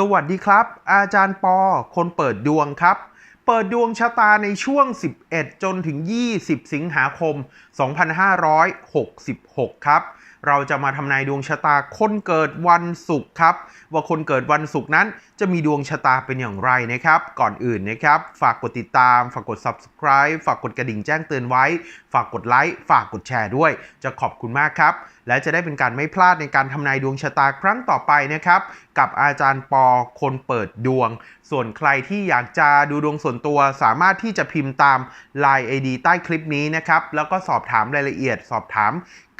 สวัสดีครับ อาจารย์ปอ คนเปิดดวงครับ เปิดดวงชะตาในช่วง 11 จนถึง 20 สิงหาคม 2566 ครับ เราจะมาทำนายดวงชะตาคนเกิดวันศุกร์ครับ ว่าคนเกิดวันศุกร์นั้นจะมีดวงชะตาเป็นอย่างไรนะครับ ก่อนอื่นนะครับ ฝากกดติดตาม ฝากกด subscribe ฝากกดกระดิ่งแจ้งเตือนไว้ ฝากกดไลค์ ฝากกดแชร์ด้วย จะขอบคุณมากครับ และจะได้เป็นการไม่พลาดในการทำนายดวงชะตาครั้งต่อไปนะครับ กับอาจารย์ปอคนเปิดดวง ส่วนใครที่อยากจะดูดวงส่วนตัว สามารถที่จะพิมพ์ตาม Line ID ใต้คลิปนี้นะครับ แล้วก็สอบถามรายละเอียด สอบถาม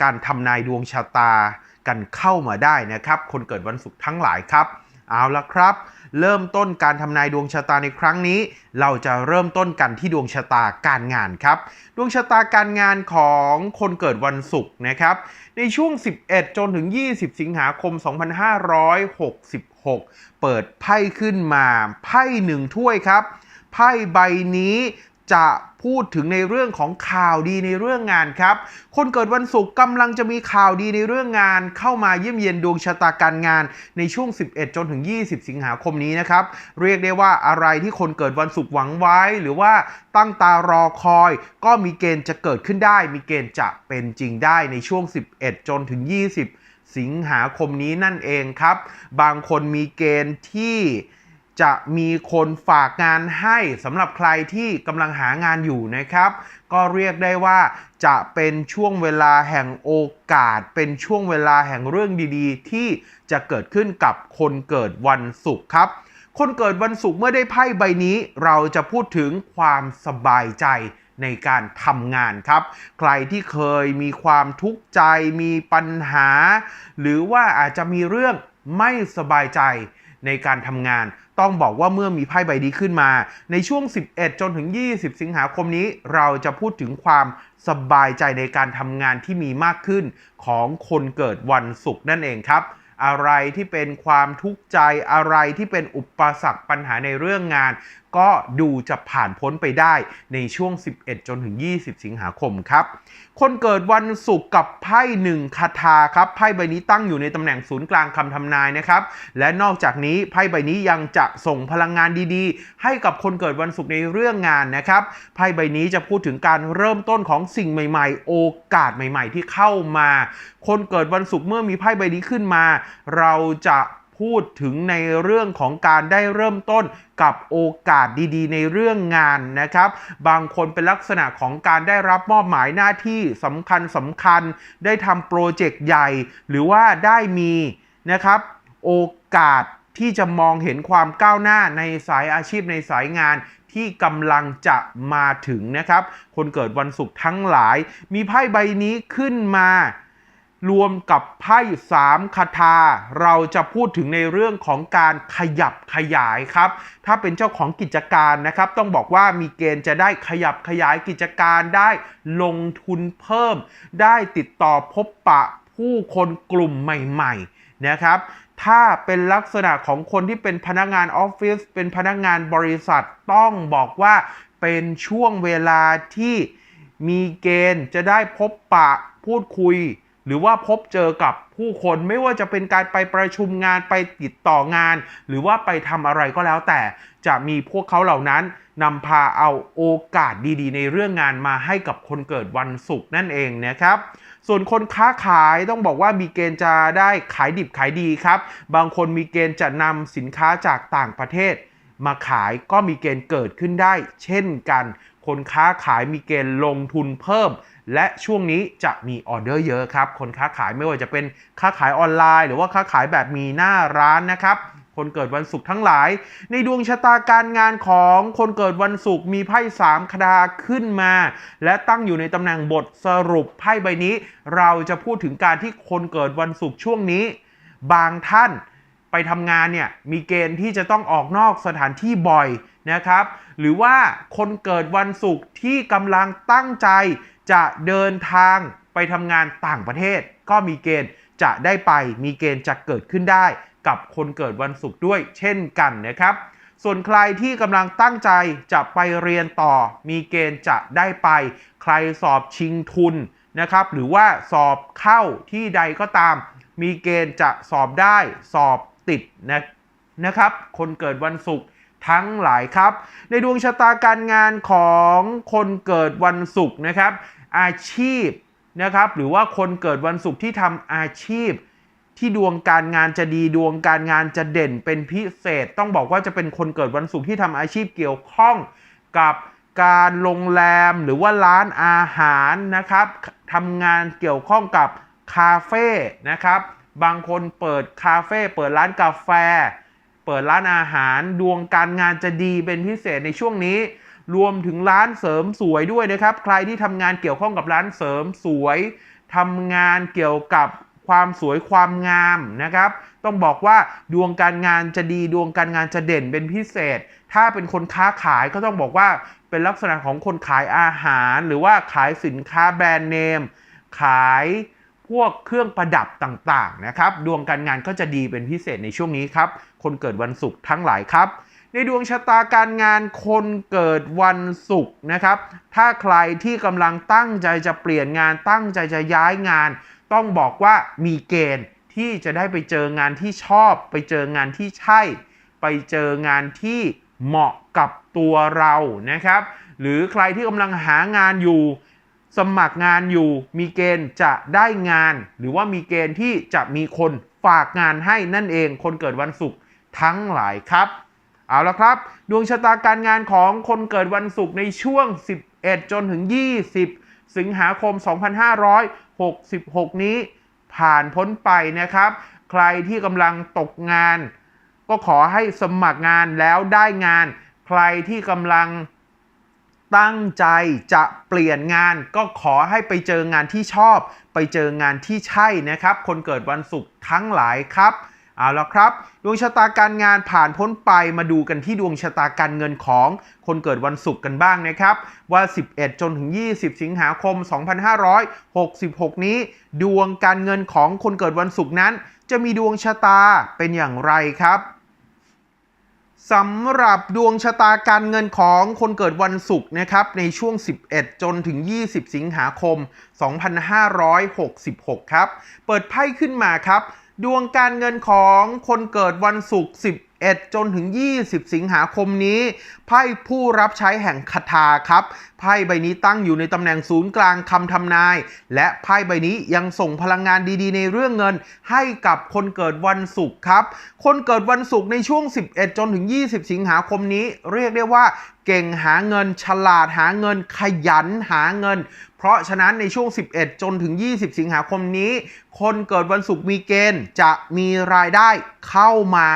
การทำนายดวงชะตากันเข้ามาได้นะครับ คนเกิดวันศุกร์ทั้งหลายครับ เอาละครับ เริ่มต้นการทำนายดวงชะตาในครั้งนี้ เราจะเริ่มต้นกันที่ดวงชะตาการงานครับ ดวงชะตาการงานของคนเกิดวันศุกร์นะครับ ในช่วง 11 จนถึง 20 สิงหาคม 2566 เปิดไพ่ขึ้นมาไพ่หนึ่งถ้วยครับ ไพ่ใบนี้จะ พูดถึงในเรื่องของข่าวดีในเรื่องงานครับ คนเกิดวันศุกร์กำลังจะมีข่าวดีในเรื่องงาน เข้ามาเยี่ยมเยียนดวงชะตาการงานในช่วง 11 จนถึง 20 สิงหาคมนี้นะครับ เรียกได้ว่าอะไรที่คนเกิดวันศุกร์หวังไว้ หรือว่าตั้งตารอคอย ก็มีเกณฑ์จะเกิดขึ้นได้ มีเกณฑ์จะเป็นจริงได้ในช่วง 11 จนถึง 20 สิงหาคมนี้นั่นเองครับ บางคนมีเกณฑ์ที่ จะมีคนฝากงานให้สำหรับใครที่กำลังหางานอยู่นะครับ ก็เรียกได้ว่าจะเป็นช่วงเวลาแห่งโอกาส เป็นช่วงเวลาแห่งเรื่องดีๆ ที่จะเกิดขึ้นกับคนเกิดวันศุกร์ครับ คนเกิดวันศุกร์เมื่อได้ไพ่ใบนี้เราจะพูดถึงความสบายใจในการทำงานครับ ใครที่เคยมีความทุกข์ใจ มีปัญหา หรือว่าอาจจะมีเรื่องไม่สบายใจในการทำงาน ต้องบอกว่าเมื่อมีไพ่ใบนี้ขึ้นมา ในช่วง 11 จนถึง 20 สิงหาคมนี้เราจะพูดถึงความสบายใจในการทำงานที่มีมากขึ้นของคนเกิดวันศุกร์นั่นเองครับ อะไรที่เป็นความทุกข์ใจอะไรที่เป็นอุปสรรคปัญหาในเรื่องงานก็ดูจะผ่านพ้นไปได้ในช่วง 11 จนถึง 20 สิงหาคมครับ คนเกิดวันศุกร์กับไพ่หนึ่งคาถาครับ ไพ่ใบนี้ตั้งอยู่ในตำแหน่งศูนย์กลางคำทำนายนะครับ และนอกจากนี้ไพ่ใบนี้ยังจะส่งพลังงานดีๆ ให้กับคนเกิดวันศุกร์ในเรื่องงานนะครับ ไพ่ใบนี้จะพูดถึงการเริ่มต้นของสิ่งใหม่ ๆ โอกาสใหม่ ๆ ที่เข้ามา คนเกิดวันศุกร์เมื่อมีไพ่ใบนี้ขึ้นมา เราจะ พูดถึงในเรื่องของการได้เริ่มต้นกับโอกาสดีๆ ในเรื่องงานนะครับ บางคนเป็นลักษณะของการได้รับมอบหมายหน้าที่สำคัญสำคัญ ได้ทำโปรเจกต์ใหญ่ หรือว่าได้มีนะครับ โอกาสที่จะมองเห็นความก้าวหน้าในสายอาชีพในสายงานที่กำลังจะมาถึงนะครับ คนเกิดวันศุกร์ทั้งหลาย มีไพ่ใบนี้ขึ้นมา รวมกับไพ่สามคาถาเราจะพูดถึงในเรื่องของการขยับขยายครับ ถ้าเป็นเจ้าของกิจการนะครับ ต้องบอกว่ามีเกณฑ์จะได้ขยับขยายกิจการได้ลงทุนเพิ่ม ได้ติดต่อพบปะผู้คนกลุ่มใหม่ๆนะครับถ้าเป็นลักษณะของคนที่เป็นพนักงานออฟฟิศเป็นพนักงานบริษัทต้องบอกว่าเป็นช่วงเวลาที่มีเกณฑ์จะได้พบปะพูดคุย หรือว่าพบเจอกับผู้คนไม่ว่าจะเป็นการไปประชุมงานไปติดต่องาน หรือว่าไปทำอะไรก็แล้วแต่จะมีพวกเขาเหล่านั้นนำพาเอาโอกาสดีๆ ในเรื่องงานมาให้กับคนเกิดวันศุกร์นั่นเองนะครับ ส่วนคนค้าขายต้องบอกว่ามีเกณฑ์จะได้ขายดิบขายดีครับ บางคนมีเกณฑ์จะนำสินค้าจากต่างประเทศ มาขายก็มีเกณฑ์เกิดขึ้นได้ เช่นกัน คนค้าขายมีเกณฑ์ลงทุนเพิ่ม และช่วงนี้จะมีออเดอร์เยอะครับ คนค้าขายไม่ว่าจะเป็นค้าขายออนไลน์ หรือว่าค้าขายแบบมีหน้าร้านนะครับคนเกิดวันศุกร์ทั้งหลาย ในดวงชะตาการงานของคนเกิดวันศุกร์มีไพ่สามคดาขึ้นมา และตั้งอยู่ในตำแหน่งบทสรุปไพ่ใบนี้ เราจะพูดถึงการที่คนเกิดวันศุกร์ช่วงนี้ บางท่าน ไปทำงานเนี่ยมีเกณฑ์ที่จะต้องออกนอกสถานที่บ่อยนะครับ หรือว่าคนเกิดวันศุกร์ที่กำลังตั้งใจจะเดินทางไปทำงานต่างประเทศ ก็มีเกณฑ์จะได้ไปมีเกณฑ์จะเกิดขึ้นได้ กับคนเกิดวันศุกร์ด้วยเช่นกันนะครับ ส่วนใครที่กำลังตั้งใจจะไปเรียนต่อ มีเกณฑ์จะได้ไป ใครสอบชิงทุนนะครับ หรือว่าสอบเข้าที่ใดก็ตาม มีเกณฑ์จะสอบได้สอบ ติดนะนะครับ คนเกิดวันศุกร์ทั้งหลายครับ ในดวงชะตาการงานของคนเกิดวันศุกร์นะครับ อาชีพนะครับ หรือว่าคนเกิดวันศุกร์ที่ทำอาชีพ ที่ดวงการงานจะดีดวงการงานจะเด่นเป็นพิเศษ ต้องบอกว่าจะเป็นคนเกิดวันศุกร์ที่ทำอาชีพเกี่ยวข้องกับการโรงแรมหรือว่าร้านอาหารนะครับทำงานเกี่ยวข้องกับคาเฟ่นะครับ บางคนเปิดคาเฟ่เปิดร้านกาแฟ เปิดร้านอาหารดวงการงานจะดีเป็นพิเศษในช่วงนี้ รวมถึงร้านเสริมสวยด้วยนะครับ ใครที่ทำงานเกี่ยวข้องกับร้านเสริมสวยทำงานเกี่ยวกับความสวยความงามนะครับ ต้องบอกว่าดวงการงานจะดีดวงการงานจะเด่นเป็นพิเศษ ถ้าเป็นคนค้าขายก็ต้องบอกว่าเป็นลักษณะของคนขายอาหาร หรือว่าขายสินค้าแบรนด์เนม ขาย พวกเครื่องประดับต่างๆนะครับ ดวงการงานก็จะดีเป็นพิเศษในช่วงนี้ครับ คนเกิดวันศุกร์ทั้งหลายครับ ในดวงชะตาการงานคนเกิดวันศุกร์นะครับ ถ้าใครที่กำลังตั้งใจจะเปลี่ยนงานตั้งใจจะย้ายงาน ต้องบอกว่ามีเกณฑ์ที่จะได้ไปเจองานที่ชอบ ไปเจองานที่ใช่ ไปเจองานที่เหมาะกับตัวเรานะครับ หรือใครที่กำลังหางานอยู่ สมัครงานอยู่ มีเกณฑ์จะได้งาน หรือว่ามีเกณฑ์ที่จะมีคนฝากงานให้นั่นเอง คนเกิดวันศุกร์ทั้งหลายครับ เอาละครับ ดวงชะตาการงานของคนเกิดวันศุกร์ในช่วง 11 จนถึง 20 สิงหาคม 2566 นี้ผ่านพ้นไปนะครับ ใครที่กำลังตกงาน ก็ขอให้สมัครงานแล้วได้งาน ใครที่กำลัง ตั้งใจจะเปลี่ยนงานก็ขอให้ไปเจองานที่ชอบ ไปเจองานที่ใช่นะครับ คนเกิดวันศุกร์ทั้งหลายครับเอาละครับ ดวงชะตาการงานผ่านพ้นไปมาดูกันที่ดวงชะตาการเงินของคนเกิดวันศุกร์กันบ้างนะครับ ว่า 11 จนถึง 20 สิงหาคม 2566 นี้ ดวงการเงินของคนเกิดวันศุกร์นั้น จะมีดวงชะตาเป็นอย่างไรครับ สำหรับดวงชะตาการเงินของคนเกิดวันศุกร์นะครับในช่วง 11 จนถึง 20 สิงหาคม 2566 ครับ เปิดไพ่ขึ้นมาครับ ดวงการเงินของคนเกิดวันศุกร์ 11 จนถึง 20 สิงหาคมนี้ ไพ่ผู้รับใช้แห่งคาถาครับ ไพ่ใบนี้ตั้งอยู่ในตำแหน่งศูนย์กลางคำทำนาย และไพ่ใบนี้ยังส่งพลังงานดีๆ ในเรื่องเงิน ให้กับคนเกิดวันศุกร์ครับ คนเกิดวันศุกร์ในช่วง 11 จนถึง 20 สิงหาคมนี้ เรียกได้ว่าเก่งหาเงินฉลาดหาเงินขยันหาเงิน เพราะฉะนั้นในช่วง 11 จนถึง 20 สิงหาคมนี้ คนเกิดวันศุกร์มีเกณฑ์จะมีรายได้เข้ามา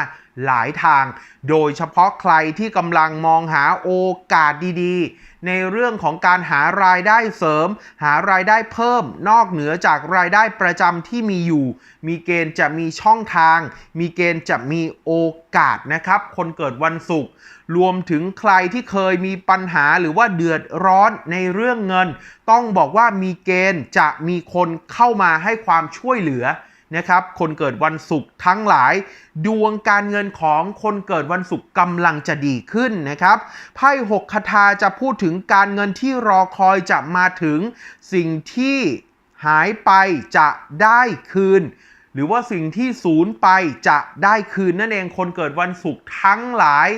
หลายทาง โดยเฉพาะใครที่กำลังมองหาโอกาสดีๆ ในเรื่องของการหารายได้เสริม หารายได้เพิ่ม นอกเหนือจากรายได้ประจำที่มีอยู่ มีเกณฑ์จะมีช่องทาง มีเกณฑ์จะมีโอกาสนะครับ คนเกิดวันศุกร์รวมถึงใครที่เคยมีปัญหาหรือว่าเดือดร้อนในเรื่องเงิน ต้องบอกว่ามีเกณฑ์จะมีคนเข้ามาให้ความช่วยเหลือ นะครับคนเกิดวันศุกร์ทั้งหลาย ดวงการเงินของคนเกิดวันศุกร์กำลังจะดีขึ้นนะครับไพ่หกคาถาจะพูดถึงการเงินที่รอคอยจะมาถึง สิ่งที่หายไปจะได้คืน หรือว่าสิ่งที่สูญไปจะได้คืนนั่นเองคนเกิดวันศุกร์ทั้งหลาย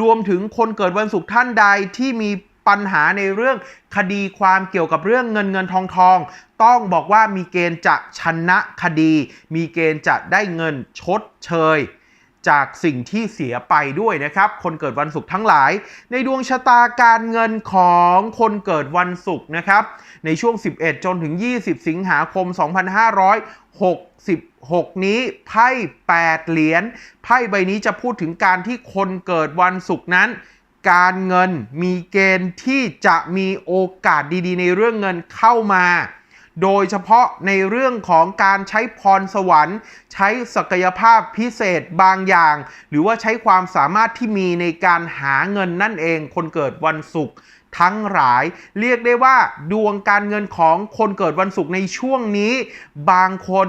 รวมถึงคนเกิดวันศุกร์ท่านใดที่มี ปัญหาในเรื่องคดีความเกี่ยวกับเรื่องเงินเงินทองทอง ต้องบอกว่ามีเกณฑ์จะชนะคดี มีเกณฑ์จะได้เงินชดเชยจากสิ่งที่เสียไปด้วยนะครับ คนเกิดวันศุกร์ทั้งหลาย ในดวงชะตาการเงินของคนเกิดวันศุกร์นะครับ ในช่วง 11 จนถึง 20 สิงหาคม 2566 นี้ไพ่ 8 เหรียญ ไพ่ใบนี้จะพูดถึงการที่คนเกิดวันศุกร์นั้น การเงิน มีเกณฑ์ที่จะมีโอกาสดีๆ ในเรื่องเงินเข้ามา โดยเฉพาะในเรื่องของการใช้พรสวรรค์ ใช้ศักยภาพพิเศษบางอย่าง หรือว่าใช้ความสามารถที่มีในการหาเงินนั่นเอง คนเกิดวันศุกร์ทั้งหลายเรียกได้ว่าดวงการเงินของคนเกิดวันศุกร์ในช่วงนี้ บางคน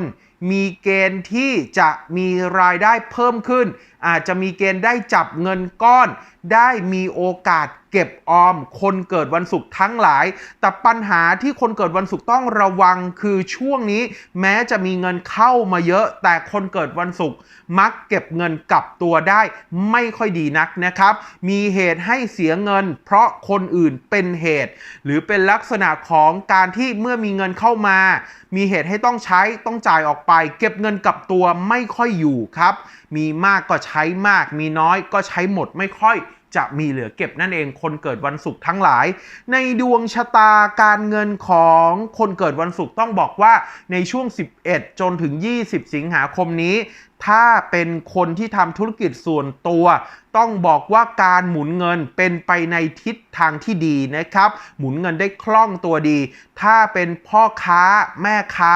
มีเกณฑ์ที่จะมีรายได้เพิ่มขึ้น อาจจะมีเกณฑ์ได้จับเงินก้อน ได้มีโอกาส ก็บออม คนเกิดวันศุกร์ทั้งหลาย แต่ปัญหาที่คนเกิดวันศุกร์ต้องระวังคือช่วงนี้ แม้จะมีเงินเข้ามาเยอะ แต่คนเกิดวันศุกร์มักเก็บเงินกลับตัวได้ไม่ค่อยดีนักนะครับ มีเหตุให้เสียเงิน เพราะคนอื่นเป็นเหตุ หรือเป็นลักษณะของการที่เมื่อมีเงินเข้ามา มีเหตุให้ต้องใช้ต้องจ่ายออกไป เก็บเงินกลับตัวไม่ค่อยอยู่ครับ มีมากก็ใช้มาก มีน้อยก็ใช้หมดไม่ค่อย จะมีเหลือเก็บนั่นเองคนเกิดวันศุกร์ทั้งหลาย ในดวงชะตาการเงินของคนเกิดวันศุกร์ต้องบอกว่าในช่วง 11 จนถึง 20 สิงหาคมนี้ ถ้าเป็นคนที่ทำธุรกิจส่วนตัว ต้องบอกว่าการหมุนเงินเป็นไปในทิศทางที่ดีนะครับ หมุนเงินได้คล่องตัวดี ถ้าเป็นพ่อค้าแม่ค้า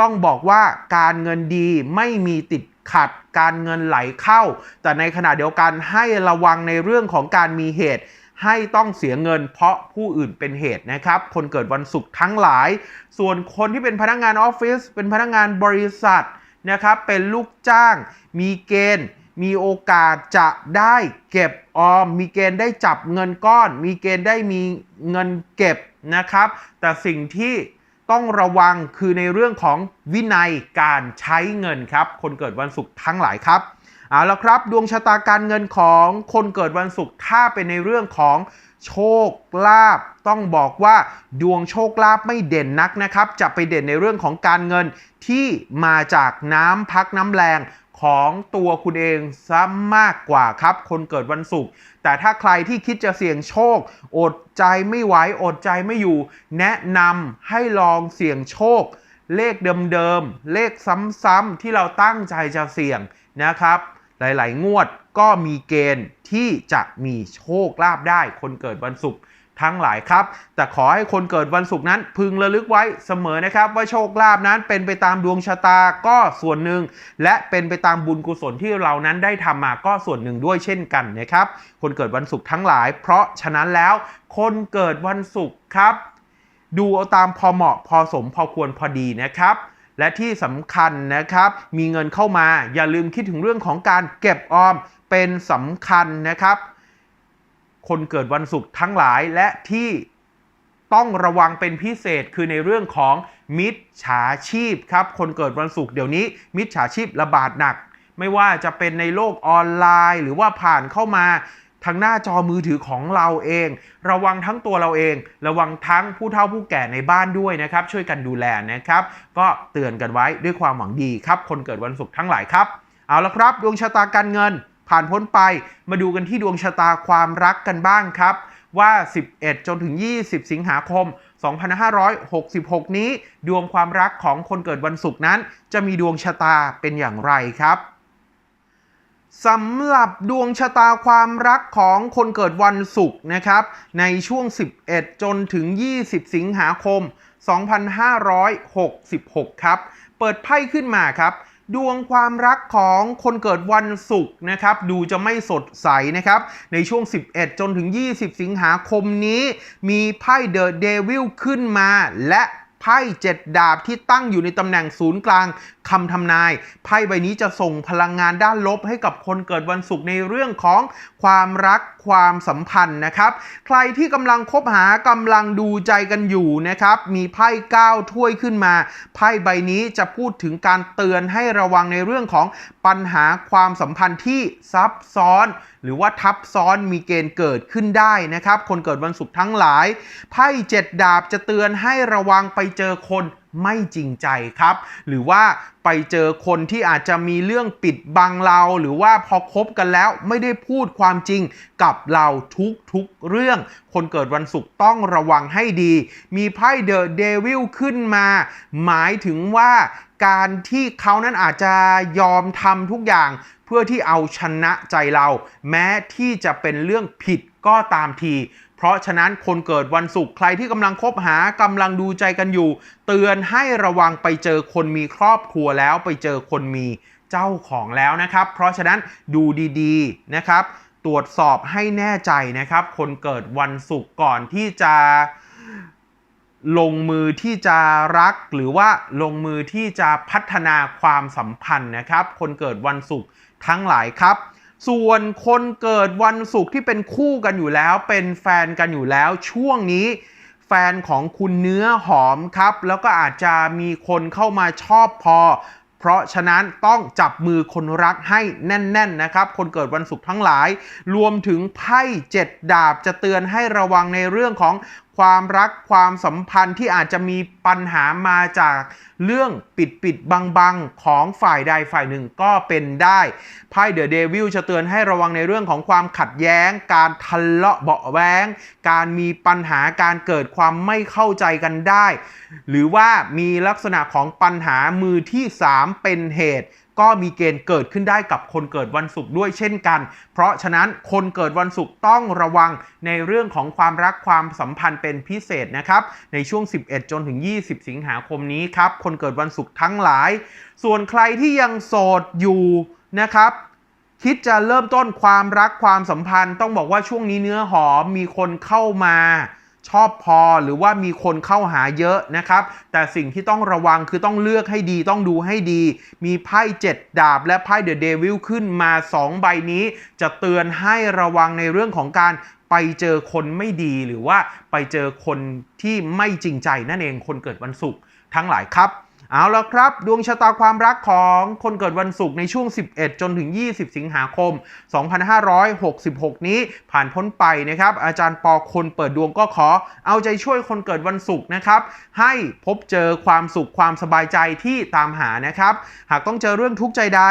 ต้องบอกว่าการเงินดีไม่มีติด ขัดการเงินไหลเข้า แต่ในขณะเดียวกันให้ระวังในเรื่องของการมีเหตุ ให้ต้องเสียเงิน เพราะผู้อื่นเป็นเหตุนะครับ คนเกิดวันศุกร์ทั้งหลาย ส่วนคนที่เป็นพนักงานออฟฟิศเป็นพนักงานบริษัทนะครับเป็นลูกจ้าง มีเกณฑ์มีโอกาสจะได้เก็บออม มีเกณฑ์ได้จับเงินก้อน มีเกณฑ์ได้มีเงินเก็บนะครับ แต่สิ่งที่ ต้องระวังคือในเรื่องของวินัยการใช้เงินครับ คนเกิดวันศุกร์ทั้งหลายครับเอาละครับ ดวงชะตาการเงินของคนเกิดวันศุกร์ถ้าเป็นในเรื่องของโชคลาภต้องบอกว่าดวงโชคลาภไม่เด่นนักนะครับ จะไปเด่นในเรื่องของการเงินที่มาจากน้ำพักน้ำแรง ของตัวคุณเองซะมากกว่าครับ คนเกิดวันศุกร์แต่ถ้าใครที่คิดจะเสี่ยงโชค อดใจไม่ไหวอดใจไม่อยู่ แนะนำให้ลองเสี่ยงโชค เลขเดิมๆเลขซ้ำๆที่เราตั้งใจจะเสี่ยงนะครับ หลายๆ งวดก็มีเกณฑ์ที่จะมีโชคลาภได้ คนเกิดวันศุกร์ ทั้งหลายครับ แต่ขอให้คนเกิดวันศุกร์นั้น พึงระลึกไว้เสมอนะครับ ว่าโชคลาภนั้นเป็นไปตามดวงชะตาก็ส่วนหนึ่ง และเป็นไปตามบุญกุศลที่เรานั้นได้ทำมาก็ส่วนหนึ่งด้วยเช่นกันนะครับ คนเกิดวันศุกร์ทั้งหลาย เพราะฉะนั้นแล้ว คนเกิดวันศุกร์ครับ ดูเอาตามพอเหมาะพอสมพอควรพอดีนะครับและที่สำคัญนะครับ มีเงินเข้ามาอย่าลืมคิดถึงเรื่องของการเก็บออมเป็นสำคัญนะครับ คนเกิดวันศุกร์ทั้งหลายและที่ต้องระวังเป็นพิเศษคือในเรื่องของมิจฉาชีพครับ คนเกิดวันศุกร์เดี๋ยวนี้ มิจฉาชีพระบาดหนัก ไม่ว่าจะเป็นในโลกออนไลน์ หรือว่าผ่านเข้ามาทางหน้าจอมือถือของเราเอง ระวังทั้งตัวเราเอง ระวังทั้งผู้เฒ่าผู้แก่ในบ้านด้วยนะครับ ช่วยกันดูแลนะครับ ก็เตือนกันไว้ด้วยความหวังดีครับ คนเกิดวันศุกร์ทั้งหลายครับ เอาละครับ ดวงชะตาการเงิน ผ่านพ้นไปมาดูกันที่ดวงชะตาความรักกันบ้างครับ ว่า 11 จนถึง 20 สิงหาคม 2566 นี้ ดวงความรักของคนเกิดวันศุกร์นั้น จะมีดวงชะตาเป็นอย่างไรครับสำหรับดวงชะตาความรักของคนเกิดวันศุกร์นะครับ ในช่วง 11 จนถึง 20 สิงหาคม 2566 ครับ เปิดไพ่ขึ้นมาครับ ดวงความรักของคนเกิดวันศุกร์นะครับ ดูจะไม่สดใสนะครับ ในช่วง 11 จนถึง 20 สิงหาคมนี้ มีไพ่เดอะเดวิลขึ้นมาและไพ่เจ็ดดาบที่ตั้งอยู่ในตำแหน่งศูนย์กลางคำทำนาย ไพ่ใบนี้จะส่งพลังงานด้านลบให้กับคนเกิดวันศุกร์ในเรื่องของความรัก ความสัมพันธ์นะครับ ใครที่กำลังคบหากำลังดูใจกันอยู่นะครับ มีไพ่ก้าถ้วยขึ้นมา ไพ่ใบนี้จะพูดถึงการเตือนให้ระวังในเรื่องของปัญหาความสัมพันธ์ที่ซับซ้อน หรือว่าทับซ้อนมีเกณฑ์เกิดขึ้นได้นะครับ คนเกิดวันศุกร์ทั้งหลาย ไพ่เจ็ดดาบจะเตือนให้ระวังไปเจอคนไม่จริงใจครับ หรือว่าไปเจอคนที่อาจจะมีเรื่องปิดบังเรา หรือว่าพอคบกันแล้วไม่ได้พูดความจริงกับเราทุกทุกเรื่อง คนเกิดวันศุกร์ต้องระวังให้ดี มีไพ่เดอะเดวิลขึ้นมา หมายถึงว่าการที่เขานั้นอาจจะยอมทำทุกอย่างเพื่อที่เอาชนะใจเรา แม้ที่จะเป็นเรื่องผิดก็ตามที เพราะฉะนั้นคนเกิดวันศุกร์ใครที่กำลังคบหากำลังดูใจกันอยู่ เตือนให้ระวังไปเจอคนมีครอบครัวแล้วไปเจอคนมีเจ้าของแล้วนะครับ เพราะฉะนั้นดูดีๆนะครับ ตรวจสอบให้แน่ใจนะครับ คนเกิดวันศุกร์ก่อนที่จะลงมือที่จะรักหรือว่าลงมือที่จะพัฒนาความสัมพันธ์นะครับ คนเกิดวันศุกร์ทั้งหลายครับ ส่วนคนเกิดวันศุกร์ที่เป็นคู่กันอยู่แล้ว เป็นแฟนกันอยู่แล้ว ช่วงนี้แฟนของคุณเนื้อหอมครับ แล้วก็อาจจะมีคนเข้ามาชอบพอ เพราะฉะนั้นต้องจับมือคนรักให้แน่น ๆ นะครับ คนเกิดวันศุกร์ทั้งหลาย รวมถึงไพ่เจ็ดดาบจะเตือนให้ระวังในเรื่องของความรักความสัมพันธ์ที่อาจจะมีปัญหามาจากเรื่องปิดปิดบังบังของฝ่ายใดฝ่ายหนึ่งก็เป็นได้ไพ่เดอะเดวิลจะเตือนให้ระวังในเรื่องของความขัดแย้ง การทะเลาะเบาะแว้งการมีปัญหาการเกิดความไม่เข้าใจกันได้ หรือว่ามีลักษณะของปัญหามือที่ 3 เป็นเหตุก็มีเกณฑ์เกิดขึ้นได้กับคนเกิดวันศุกร์ด้วยเช่นกัน เพราะฉะนั้นคนเกิดวันศุกร์ต้องระวังในเรื่องของความรักความสัมพันธ์เป็นพิเศษนะครับ ในช่วง 11 จนถึง 20 สิงหาคมนี้ครับคนเกิดวันศุกร์ทั้งหลาย ส่วนใครที่ยังโสดอยู่นะครับ คิดจะเริ่มต้นความรักความสัมพันธ์ ต้องบอกว่าช่วงนี้เนื้อหอมมีคนเข้ามาชอบพอหรือว่ามีคนเข้าหาเยอะนะครับ แต่สิ่งที่ต้องระวังคือต้องเลือกให้ดีต้องดูให้ดี มีไพ่เจ็ดดาบและไพ่เดอะเดวิลขึ้นมา 2 ใบนี้ จะเตือนให้ระวังในเรื่องของการไปเจอคนไม่ดีหรือว่าไปเจอคนที่ไม่จริงใจนั่นเองคนเกิดวันศุกร์ ทั้งหลายครับ เอาละครับ ดวงชะตาความรักของคนเกิดวันศุกร์ในช่วง 11 จนถึง 20 สิงหาคม 2566 นี้ผ่านพ้นไปนะครับ อาจารย์ปอคนเปิดดวงก็ขอ เอาใจช่วยคนเกิดวันศุกร์นะครับ ให้พบเจอความสุขความสบายใจที่ตามหานะครับ หากต้องเจอเรื่องทุกข์ใจใด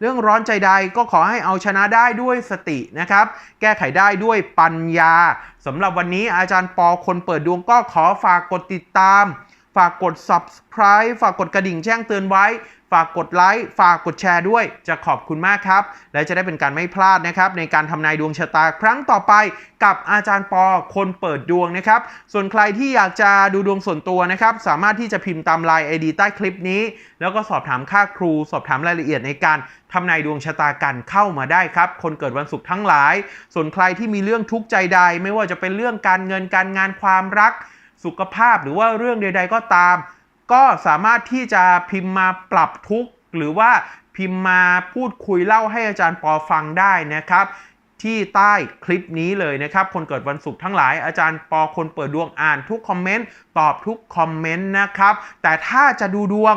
เรื่องร้อนใจใดก็ขอให้เอาชนะได้ด้วยสตินะครับ แก้ไขได้ด้วยปัญญาสำหรับวันนี้อาจารย์ปอคนเปิดดวงก็ขอฝากกดติดตาม ฝากกด subscribe ฝากกดกระดิ่งแจ้งเตือนไว้ ฝากกดไลค์ ฝากกดแชร์ด้วย จะขอบคุณมากครับ และจะได้เป็นการไม่พลาดนะครับ ในการทำนายดวงชะตาครั้งต่อไปกับอาจารย์ปอคนเปิดดวงนะครับ ส่วนใครที่อยากจะดูดวงส่วนตัวนะครับ สามารถที่จะพิมพ์ตามไลน์ ID ใต้คลิปนี้ แล้วก็สอบถามค่าครู สอบถามรายละเอียดในการทำนายดวงชะตากันเข้ามาได้ครับ คนเกิดวันศุกร์ทั้งหลาย ส่วนใครที่มีเรื่องทุกข์ใจใด ไม่ว่าจะเป็นเรื่องการเงินการงานความรัก สุขภาพหรือว่าเรื่องใด ๆ ก็ตาม ก็สามารถที่จะพิมพ์มาปรับทุกข์ หรือว่าพิมพ์มาพูดคุยเล่าให้อาจารย์ปอฟังได้นะครับ ที่ใต้คลิปนี้เลยนะครับ คนเกิดวันศุกร์ทั้งหลายอาจารย์ปอคนเปิดดวงอ่านทุกคอมเมนต์ตอบทุกคอมเมนต์นะครับ แต่ถ้าจะดูดวง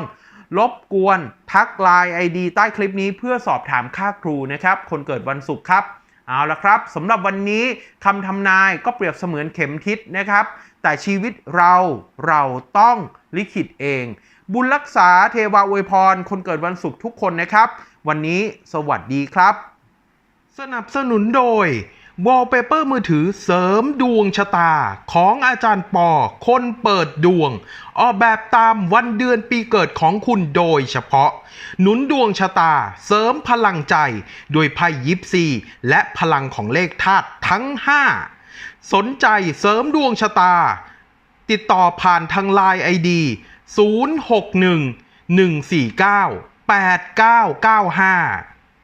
รบกวนทักไลน์ ID ใต้คลิปนี้เพื่อสอบถามค่าครูนะครับ คนเกิดวันศุกร์ครับ เอาละครับสำหรับวันนี้คำทำนายก็เปรียบเสมือนเข็มทิศนะครับ แต่ชีวิตเราเราต้องลิขิตเอง บุญรักษาเทวาอวยพร คนเกิดวันศุกร์ทุกคนนะครับ วันนี้สวัสดีครับ สนับสนุนโดย Wallpaper มือถือเสริมดวงชะตาของอาจารย์ปอ คนเปิดดวง ออกแบบตามวันเดือนปีเกิดของคุณโดยเฉพาะ หนุนดวงชะตาเสริมพลังใจ โดยไพ่ยิปซี และพลังของเลขธาตุทั้ง 5 สนใจเสริมดวงชะตา ติดต่อผ่านทางไลน์ไอดี061 149 8995